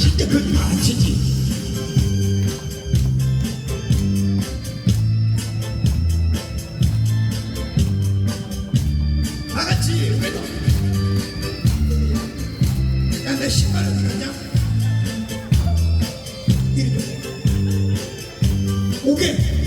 진짜 그건 아치지. 다 같이 외도 야내 신발 어디 갔냐? 이리 좀 오게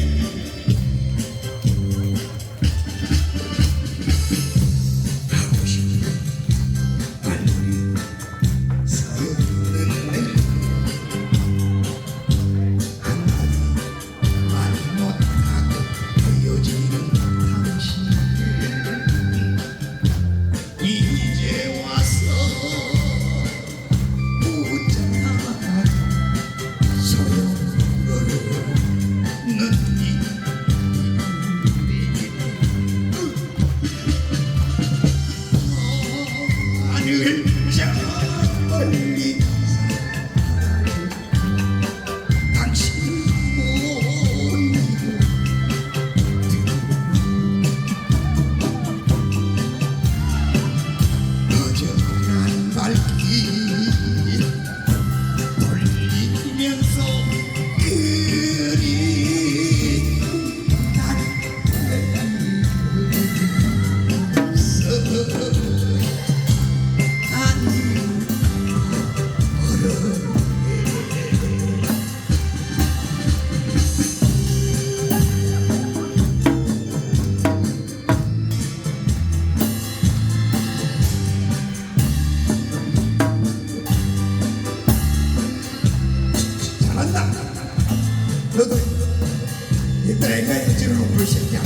어 잘한다 너도 옛날에 인지를 놓고 새끼야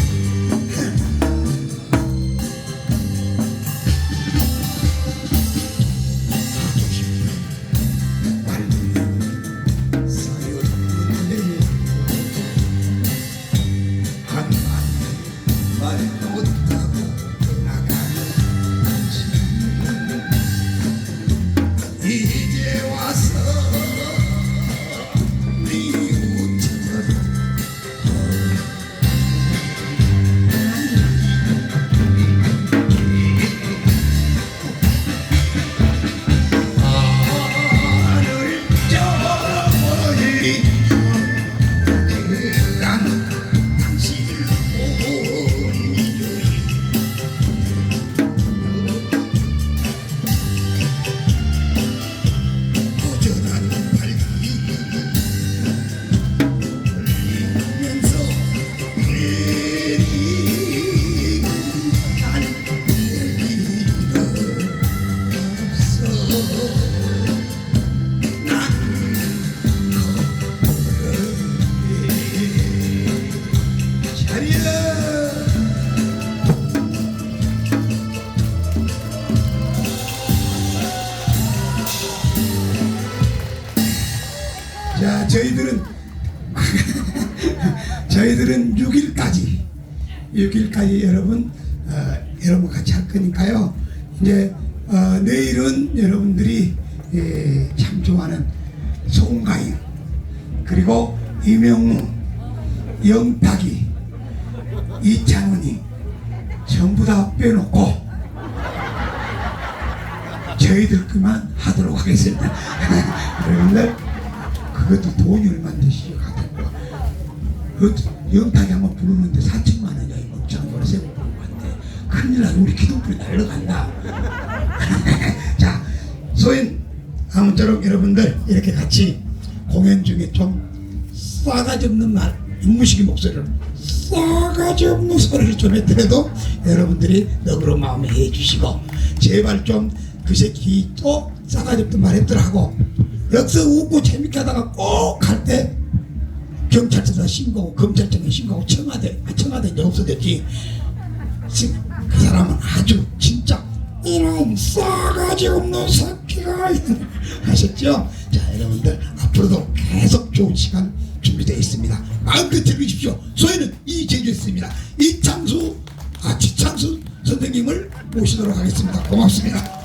자, 저희들은 저희들은 6일까지 6일까지 여러분 어, 여러분 같이 할 거니까요. 이제 어, 내일은 여러분들이 예, 참 좋아하는 송가인 그리고 이명무, 영탁이, 이창훈이 전부 다 빼놓고 저희들 그만 하도록 하겠습니다. 여러분들 그것도 돈이 얼마인데 시작하고 그 영탁이 한번 부르는데 4천만 원이야 이 목장 노래 세곡 부르고 한대 큰일 나서 우리 기독불이 날라간다 자 소인 아무쪼록 여러분들 이렇게 같이 공연 중에 좀 싸가지 없는 말 윤무식이 목소리를 싸가지 없는 소리를 좀 했더라도 여러분들이 너그러운 마음에 해주시고 제발 좀 그 새끼 또 싸가지 없는 말 했더라고. 럭서 웃고 재밌게 하다가 꼭 갈 때 경찰서에 신고하고 검찰청에 신고하고 청와대 아, 청와대 이제 없어졌지. 지- 그 사람은 아주 진짜 이런 싸가 지 없는 새끼가 하셨죠? 자 여러분들 앞으로도 계속 좋은 시간 준비되어 있습니다. 마음껏 즐기십시오. 소희는 이제주였습니다. 이창수 아 지창수 선생님을 모시도록 하겠습니다. 고맙습니다